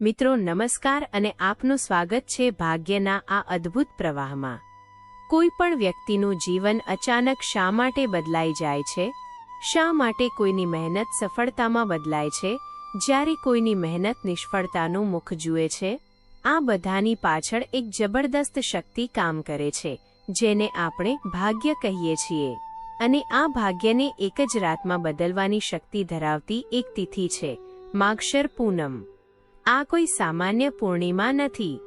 મિત્રો, નમસ્કાર અને આપનું સ્વાગત છે ભાગ્યના આ અદ્ભુત પ્રવાહમાં. કોઈ પણ વ્યક્તિનું જીવન અચાનક શા માટે બદલાઈ જાય છે? શા માટે કોઈની મહેનત સફળતામાં બદલાય છે? જ્યારે કોઈની મહેનત નિષ્ફળતાનું મુખ જુએ છે? આ બધાની પાછળ એક જબરદસ્ત શક્તિ કામ કરે છે, જેને આપણે ભાગ્ય કહીએ છીએ. અને આ ભાગ્યને એક જ રાતમાં બદલવાની શક્તિ ધરાવતી એક તિથિ છે, માગશર પૂનમ. આ કોઈ સામાન્ય પૂર્ણિમા નથી.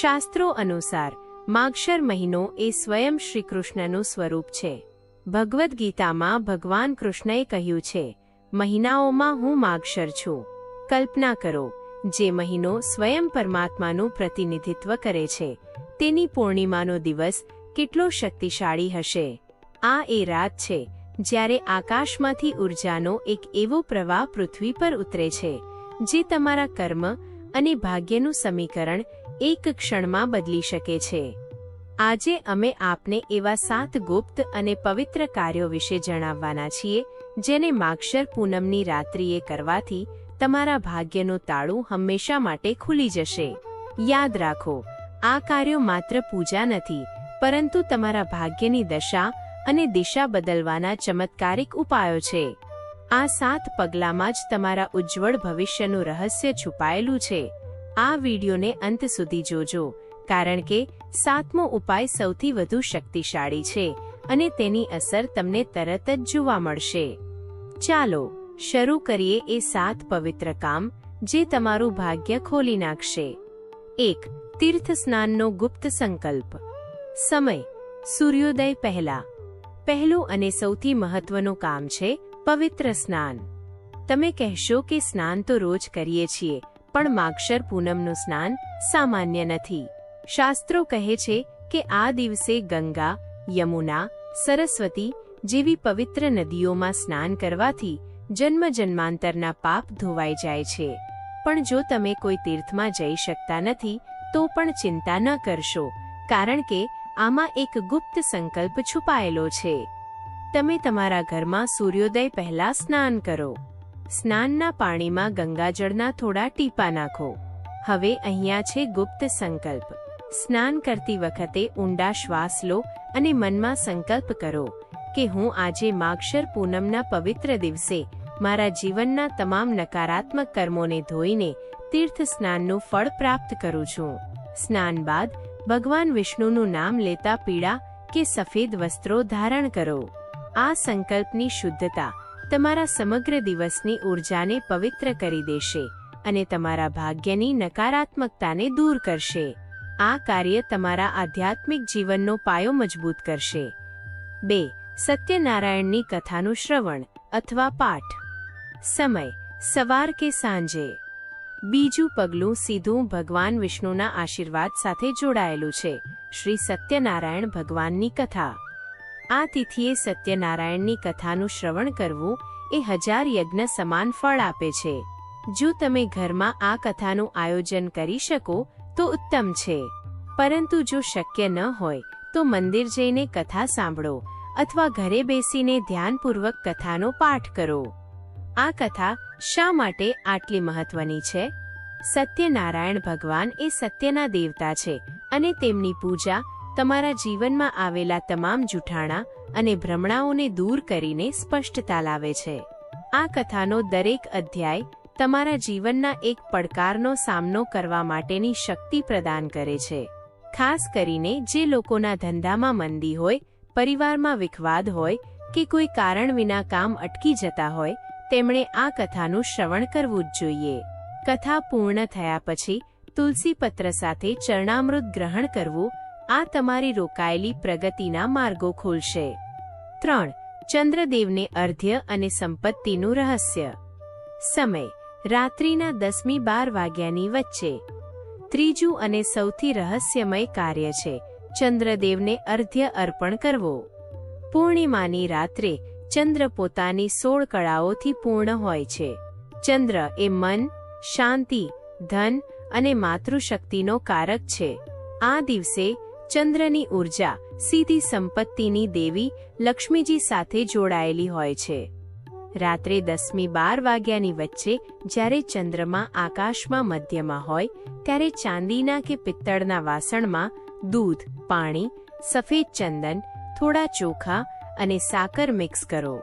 શાસ્ત્રો અનુસાર, માગશર મહિનો એ સ્વયં શ્રીકૃષ્ણનું સ્વરૂપ છે. ભગવદ્ ગીતામાં ભગવાન કૃષ્ણએ કહ્યું છે, મહિનાઓમાં હું માગશર છું. કલ્પના કરો, જે મહિનો સ્વયં પરમાત્માનું પ્રતિનિધિત્વ કરે છે, તેની પૂર્ણિમાનો દિવસ કેટલો શક્તિશાળી હશે. આ એ રાત છે, જ્યારે આકાશમાંથી ઉર્જાનો એક એવો પ્રવાહ પૃથ્વી પર ઉતરે છે જે તમારા કર્મ અને ભાગ્યનું સમીકરણ એક ક્ષણમાં બદલી શકે છે. આજે અમે આપને એવા સાત ગુપ્ત અને પવિત્ર કાર્યો વિશે જણાવવાના છીએ, જેને માગશર પૂનમની રાત્રિએ કરવાથી તમારા ભાગ્યનું તાળું હંમેશા માટે ખુલી જશે. યાદ રાખો, આ કાર્યો માત્ર પૂજા નથી, પરંતુ તમારા ભાગ્યની દશા અને દિશા બદલવાના ચમત્કારિક ઉપાયો છે. આ સાત પગલામાં જ તમારા ઉજ્જવળ ભવિષ્યનું રહસ્ય છુપાયેલું છે. આ વિડીયોને અંત સુધી જોજો, કારણ કે સાતમો ઉપાય સૌથી વધુ શક્તિશાળી છે અને તેની અસર તમને તરત જ જોવા મળશે. ચાલો, શરૂ કરીએ એ સાત પવિત્ર કામ, જે તમારું ભાગ્ય ખોલી નાખશે. એક, તીર્થ સ્નાનનો ગુપ્ત સંકલ્પ. સમય, સૂર્યોદય પહેલા. પહેલું અને સૌથી મહત્વનું કામ છે પવિત્ર સ્નાન. તમે કહેશો કે સ્નાન તો રોજ કરીએ છીએ, પણ માગશર પૂનમનું સ્નાન સામાન્ય નથી. શાસ્ત્રો કહે છે કે આ દિવસે ગંગા, યમુના, સરસ્વતી જેવી પવિત્ર નદીઓમાં સ્નાન કરવાથી જન્મ જન્માંતરના પાપ ધોવાઈ જાય છે. પણ જો તમે કોઈ તીર્થમાં જઈ શકતા નથી, તો પણ ચિંતા ન કરશો, કારણ કે આમાં એક ગુપ્ત સંકલ્પ છુપાયેલો છે. તમે તમારા ઘરમાં સૂર્યોદય પહેલા સ્નાન કરો. સ્નાનના પાણીમાં ગંગાજળના થોડા ટીપા નાખો. હવે અહીંયા છે ગુપ્ત સંકલ્પ. સ્નાન કરતી વખતે ઊંડા શ્વાસ લો અને મનમાં સંકલ્પ કરો કે હું આજે માગશર પૂનમના પવિત્ર દિવસે મારા જીવનના તમામ નકારાત્મક કર્મોને ધોઈને તીર્થ સ્નાનનું ફળ પ્રાપ્ત કરું છું. સ્નાન બાદ ભગવાન વિષ્ણુનું નામ લેતા પીળા કે સફેદ વસ્ત્રો ધારણ કરો. આ સંકલ્પની શુદ્ધતા તમારા સમગ્ર દિવસની ઉર્જાને પવિત્ર કરી દેશે અને તમારા ભાગ્યની નકારાત્મકતાને દૂર કરશે. આ કાર્ય તમારા આધ્યાત્મિક જીવનનો પાયો મજબૂત કરશે. બે, સત્યનારાયણની કથાનું શ્રવણ અથવા પાઠ. સમય, સવાર કે સાંજે. બીજું પગલું સીધું ભગવાન વિષ્ણુના આશીર્વાદ સાથે જોડાયેલું છે. શ્રી સત્યનારાયણ ભગવાનની કથા. આ તિથિએ સત્યનારાયણની કથાનું શ્રવણ કરવું એ હજાર યજ્ઞ સમાન ફળ આપે છે. જો તમે ઘરમાં આ કથાનું આયોજન કરી શકો, તો ઉત્તમ છે. પરંતુ જો શક્ય ન હોય, તો મંદિર જઈને કથા સાંભળો અથવા ઘરે બેસીને ધ્યાનપૂર્વક કથાનો પાઠ કરો. આ કથા શા માટે આટલી મહત્વની છે? સત્યનારાયણ ભગવાન એ સત્યના દેવતા છે અને તેમની પૂજા તમારા જીવનમાં આવેલા તમામ જૂઠાણા અને ભ્રમણાઓને દૂર કરીને સ્પષ્ટતા લાવે છે. આ કથાનો દરેક અધ્યાય તમારા જીવનના એક પડકારનો સામનો કરવા માટેની શક્તિ પ્રદાન કરે છે. ખાસ કરીને જે લોકોના ધંધામાં મંદી હોય, પરિવારમાં વિખવાદ હોય કે કોઈ કારણ વિના કામ અટકી જતા હોય, તેમણે આ કથાનું શ્રવણ કરવું જ જોઈએ. કથા પૂર્ણ થયા પછી તુલસી પત્ર સાથે ચરણામૃત ગ્રહણ કરવું આ તમારી રોકાયેલી પ્રગતિના માર્ગો ખોલશે. ત્રણ, ચંદ્રદેવને અર્ધ્ય અને સંપત્તિનું રહસ્ય. સમય, રાત્રિના દસમી બાર વાગ્યાની વચ્ચે. ત્રીજું અને સૌથી રહસ્યમય કાર્ય છે, ચંદ્રદેવને અર્ધ્ય અર્પણ કરવો. પૂર્ણિમાની રાત્રે, ચંદ્ર પોતાની સોળ કળાઓથી પૂર્ણ હોય છે. ચંદ્ર એ મન, શાંતિ, ધન અને માતૃશક્તિનો કારક છે. આ દિવસે ચંદ્રની ઊર્જા, સીધી સંપત્તિની દેવી, લક્ષ્મીજી સાથે જોડાયેલી હોય છે. રાત્રે દસમી બાર વાગ્યાની વચ્ચે, જ્યારે ચંદ્રમા આકાશમાં મધ્યમાં હોય, ત્યારે ચાંદીના કે પિત્તળના વાસણમાં દૂધ, પાણી, સફેદ ચંદન, થોડા ચોખા અને સાકર મિક્સ કરો.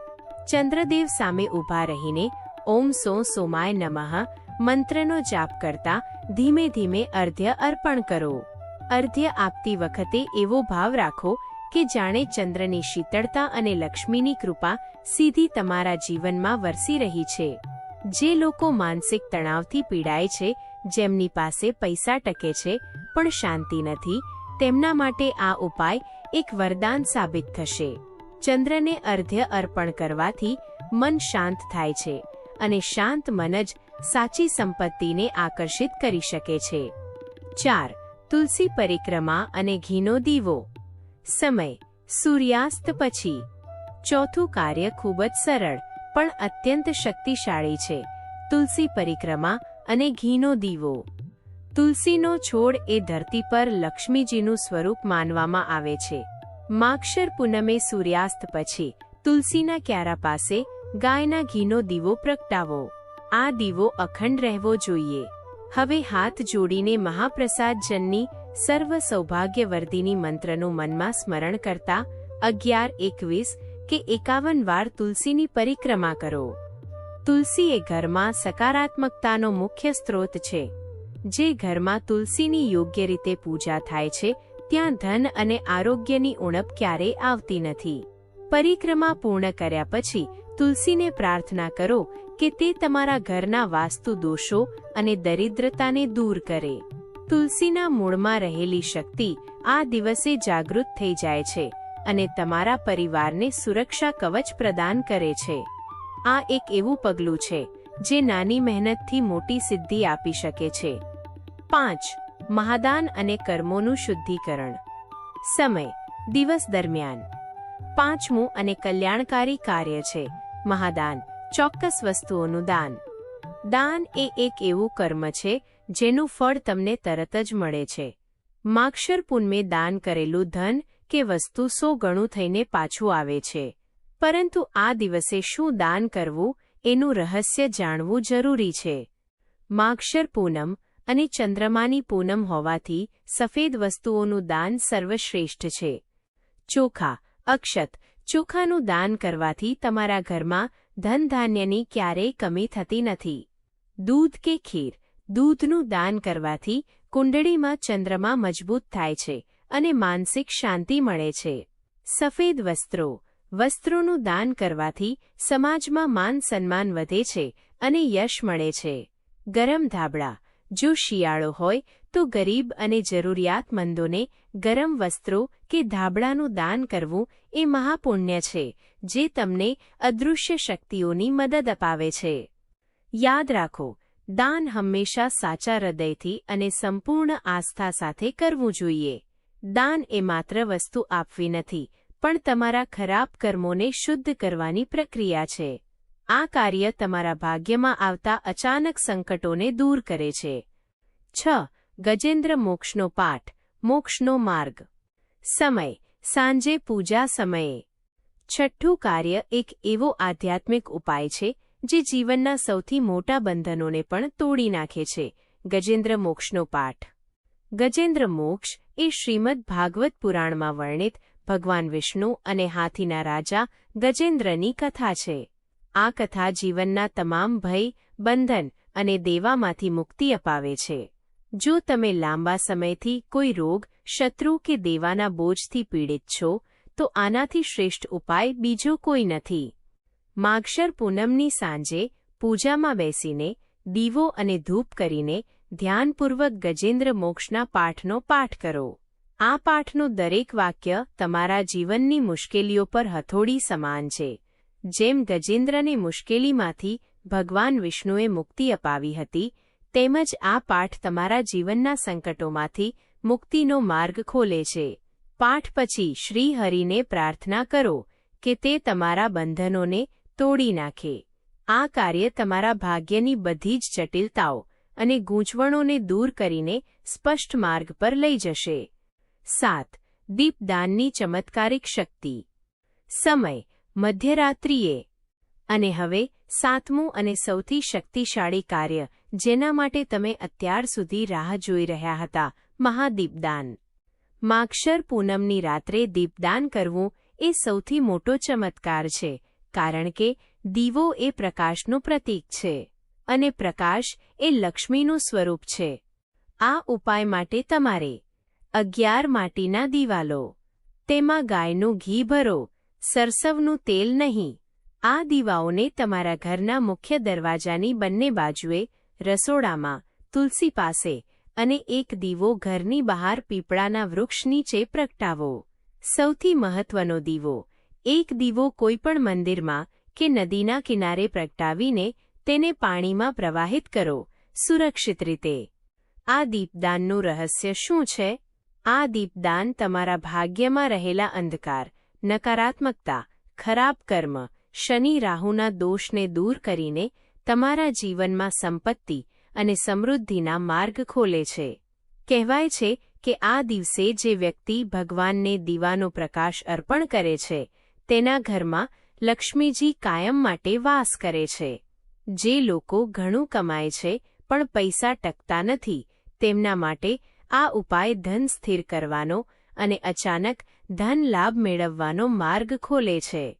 ચંદ્રદેવ સામે ઊભા રહીને, ઓમ સો સોમાય નમઃ મંત્રનો જાપ કરતા ધીમે ધીમે અર્ધ્ય અર્પણ કરો. અર્ધ્ય આપતી વખતે એવો ભાવ રાખો કે જાણે ચંદ્રની શીતળતા અને લક્ષ્મીની કૃપા સીધી તમારા જીવનમાં વરસી રહી છે. જે લોકો માનસિક તણાવથી પીડાય છે, જેમની પાસે પૈસા ટકે છે, પણ શાંતિ નથી, તેમના માટે આ ઉપાય એક વરદાન સાબિત થશે. ચંદ્રને અર્ધ્ય અર્પણ કરવાથી મન શાંત થાય છે અને શાંત મન જ સાચી સંપત્તિને આકર્ષિત કરી શકે છે. ચાર તુલસી પરિક્રમા અને ઘીનો દીવો. સમય. સૂર્યાસ્ત પછી. ચોથું કાર્ય ખૂબ જ સરળ, પણ અત્યંત શક્તિશાળી છે. તુલસી પરિક્રમા અને ઘીનો દીવો. તુલસીનો છોડ એ ધરતી પર લક્ષ્મીજીનું સ્વરૂપ માનવામાં આવે છે. માક્ષર પૂનમે સૂર્યાસ્ત પછી, તુલસીના ક્યારા પાસે ગાયના ઘીનો દીવો પ્રગટાવો. આ દીવો અખંડ રહેવો જોઈએ. હવે હાથ જોડીને મહાપ્રસાદ જનની સર્વ સૌભાગ્યવર્ધિની મંત્રનું મનમાં સ્મરણ કરતા અગિયાર એકવીસ કે એકાવન વાર તુલસીની પરિક્રમા કરો. તુલસી એ ઘરમાં સકારાત્મકતાનો મુખ્ય સ્ત્રોત છે. જે ઘરમાં તુલસીની યોગ્ય રીતે પૂજા થાય છે, ત્યાં ધન અને આરોગ્યની ઉણપ ક્યારેય આવતી નથી. પરિક્રમા પૂર્ણ કર્યા પછી તુલસીને પ્રાર્થના કરો કે તે તમારા ઘરના વાસ્તુ દોષો અને દરિદ્રતાને દૂર કરે. તુલસીના મૂળમાં રહેલી શક્તિ આ દિવસે જાગૃત થઈ જાય છે અને તમારા પરિવારને સુરક્ષા કવચ પ્રદાન કરે છે. આ એક એવું પગલું છે જે નાની મહેનતથી મોટી સિદ્ધિ આપી શકે છે. પાંચ, મહાદાન અને કર્મોનું શુદ્ધિકરણ. સમય, દિવસ દરમિયાન. પાંચમું અને કલ્યાણકારી કાર્ય છે. મહાદાન, ચોક્કસ વસ્તુઓનું દાન. દાન એ એક એવું કર્મ છે, જેનું ફળ તમને તરત જ મળે છે. માક્ષર પુનમે દાન કરેલું ધન કે વસ્તુ સો ગણું થઈને પાછું આવે છે. પરંતુ આ દિવસે શું દાન કરવું, એનું રહસ્ય જાણવું જરૂરી છે. માક્ષર પૂનમ અને ચંદ્રમાની પૂનમ હોવાથી સફેદ વસ્તુઓનું દાન સર્વશ્રેષ્ઠ છે. ચોખા, અક્ષત ચોખાનું દાન કરવાથી તમારા ઘરમાં ધન ધાન્યની ક્યારેય કમી થતી નથી. દૂધ કે ખીર. દૂધનું દાન કરવાથી કુંડળીમાં ચંદ્રમા મજબૂત થાય છે અને માનસિક શાંતિ મળે છે. સફેદ વસ્ત્રો. વસ્ત્રોનું દાન કરવાથી સમાજમાં માન સન્માન વધે છે અને યશ મળે છે. ગરમ ધાબળા. જો શિયાળો હોય, તો ગરીબ અને જરૂરિયાતમંદોને ગરમ વસ્ત્રો કે ધાબળાનું દાન કરવું એ મહાપુણ્ય છે, જે તમને અદૃશ્ય શક્તિઓની મદદ અપાવે છે. યાદ રાખો, દાન હંમેશા સાચા હૃદયથી અને સંપૂર્ણ આસ્થા સાથે કરવું જોઈએ. દાન એ માત્ર વસ્તુ આપવી નથી, પણ તમારા ખરાબ કર્મોને શુદ્ધ કરવાની પ્રક્રિયા છે. આ કાર્ય તમારા ભાગ્યમાં આવતા અચાનક સંકટોને દૂર કરે છે. છ. ગજેન્દ્ર મોક્ષનો પાઠ, મોક્ષનો માર્ગ. સમય, સાંજે પૂજા સમયે. છઠ્ઠું કાર્ય એક એવો આધ્યાત્મિક ઉપાય છે, જે જીવનના સૌથી મોટા બંધનોને પણ તોડી નાખે છે. ગજેન્દ્ર મોક્ષનો પાઠ. ગજેન્દ્ર મોક્ષ એ શ્રીમદ ભાગવત પુરાણમાં વર્ણિત ભગવાન વિષ્ણુ અને હાથીના રાજા ગજેન્દ્રની કથા છે. આ કથા જીવનના તમામ ભય, બંધન અને દેવામાંથી મુક્તિ અપાવે છે. જો તમે લાંબા સમયથી કોઈ રોગ, શત્રુ કે દેવાના બોજથી પીડિત છો, તો આનાથી શ્રેષ્ઠ ઉપાય બીજો કોઈ નથી. માગશર પૂનમની સાંજે પૂજામાં બેસીને દીવો અને ધૂપ કરીને ધ્યાનપૂર્વક ગજેન્દ્ર મોક્ષના પાઠનો પાઠ કરો. આ પાઠનું દરેક વાક્ય તમારા જીવનની મુશ્કેલીઓ પર હથોડી સમાન છે. જેમ ગજેન્દ્રને મુશ્કેલીમાંથી ભગવાન વિષ્ણુએ મુક્તિ અપાવી હતી, તેમજ આ પાઠ તમારા જીવનના સંકટોમાંથી મુક્તિનો માર્ગ ખોલે છે. પાઠ પછી શ્રી હરિને પ્રાર્થના કરો કે તે તમારા બંધનોને તોડી નાખે. આ કાર્ય તમારા ભાગ્યની બધી જ જટિલતાઓ અને ગૂંચવણોને દૂર કરીને સ્પષ્ટ માર્ગ પર લઈ જશે. સાત. દીપદાનની ચમત્કારિક શક્તિ. સમય. મધ્યરાત્રિએ. અને હવે સાતમું અને સૌથી શક્તિશાળી કાર્ય, જેના માટે તમે અત્યાર સુધી રાહ જોઈ રહ્યા હતા, મહાદીપદાન. માક્ષર પૂનમની રાત્રે દીપદાન કરવું એ સૌથી મોટો ચમત્કાર છે, કારણ કે દીવો એ પ્રકાશનું પ્રતીક છે, અને પ્રકાશ એ લક્ષ્મીનું સ્વરૂપ છે. આ ઉપાય માટે તમારે અગિયાર માટીના દિવાલો, તેમાં ગાયનું ઘી ભરો સરસવનું તેલ નહીં. આ દીવાઓને તમારા ઘરના મુખ્ય દરવાજાની બંને બાજુએ, રસોડામાં, તુલસી પાસે અને એક દીવો ઘરની બહાર પીપળાના વૃક્ષ નીચે પ્રગટાવો. સૌથી મહત્વનો દીવો, એક દીવો કોઈપણ મંદિરમાં કે નદીના કિનારે પ્રગટાવીને તેને પાણીમાં પ્રવાહિત કરો, સુરક્ષિત રીતે. આ દીપદાનનું રહસ્ય શું છે? આ દીપદાન તમારા ભાગ્યમાં રહેલા અંધકાર નકારાત્મકતા, ખરાબ કર્મ, શનિ રાહુના દોષને દૂર કરીને તમારા જીવનમાં સંપત્તિ અને સમૃદ્ધિના માર્ગ ખોલે છે. કહેવાય છે કે આ દિવસે જે વ્યક્તિ ભગવાનને દીવાનો પ્રકાશ અર્પણ કરે છે, તેના ઘરમાં લક્ષ્મીજી કાયમ માટે વાસ કરે છે. જે લોકો ઘણું કમાય છે, પણ પૈસા ટકતા નથી, તેમના માટે આ ઉપાય ધન સ્થિર કરવાનો અને અચાનક ધન લાભ મેળવવાનો માર્ગ ખોલે છે.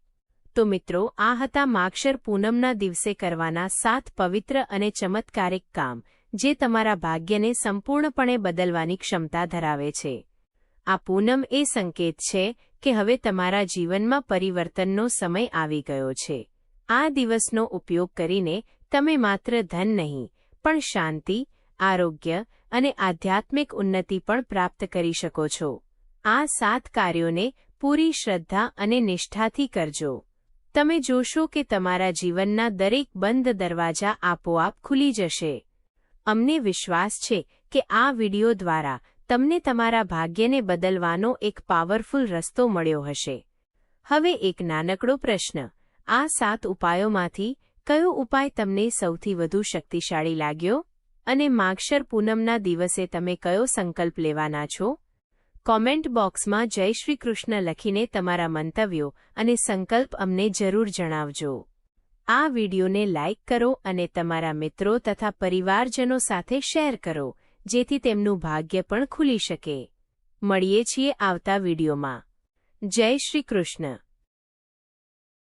તો મિત્રો, આ હતા માક્ષર પૂનમના દિવસે કરવાના સાત પવિત્ર અને ચમત્કારિક કામ, જે તમારા ભાગ્યને સંપૂર્ણપણે બદલવાની ક્ષમતા ધરાવે છે. આ પૂનમ એ સંકેત છે કે હવે તમારા જીવનમાં પરિવર્તનનો સમય આવી ગયો છે. આ દિવસનો ઉપયોગ કરીને તમે માત્ર ધન નહીં, પણ શાંતિ, આરોગ્ય અને આધ્યાત્મિક ઉન્નતિ પણ પ્રાપ્ત કરી શકો છો. આ સાત કાર્યોને પૂરી શ્રદ્ધા અને નિષ્ઠાથી કરજો. તમે જોશો કે તમારા જીવનના દરેક બંધ દરવાજા આપોઆપ ખુલી જશે. અમને વિશ્વાસ છે કે આ વિડિયો દ્વારા તમને તમારા ભાગ્યને બદલવાનો એક પાવરફુલ રસ્તો મળ્યો હશે. હવે એક નાનકડો પ્રશ્ન. આ સાત ઉપાયોમાંથી કયો ઉપાય તમને સૌથી વધુ શક્તિશાળી લાગ્યો? અને માગશર પૂનમના દિવસે તમે કયો સંકલ્પ લેવાના છો? કોમેન્ટ બોક્સમાં જય શ્રી કૃષ્ણ લખીને તમારા મંતવ્યો અને સંકલ્પ અમને જરૂર જણાવજો. આ વિડીયોને લાઇક કરો અને તમારા મિત્રો તથા પરિવારજનો સાથે શેર કરો, જેથી તેમનું ભાગ્ય પણ ખુલી શકે. મળીએ છીએ આવતા વિડીયોમાં. જય શ્રી કૃષ્ણ.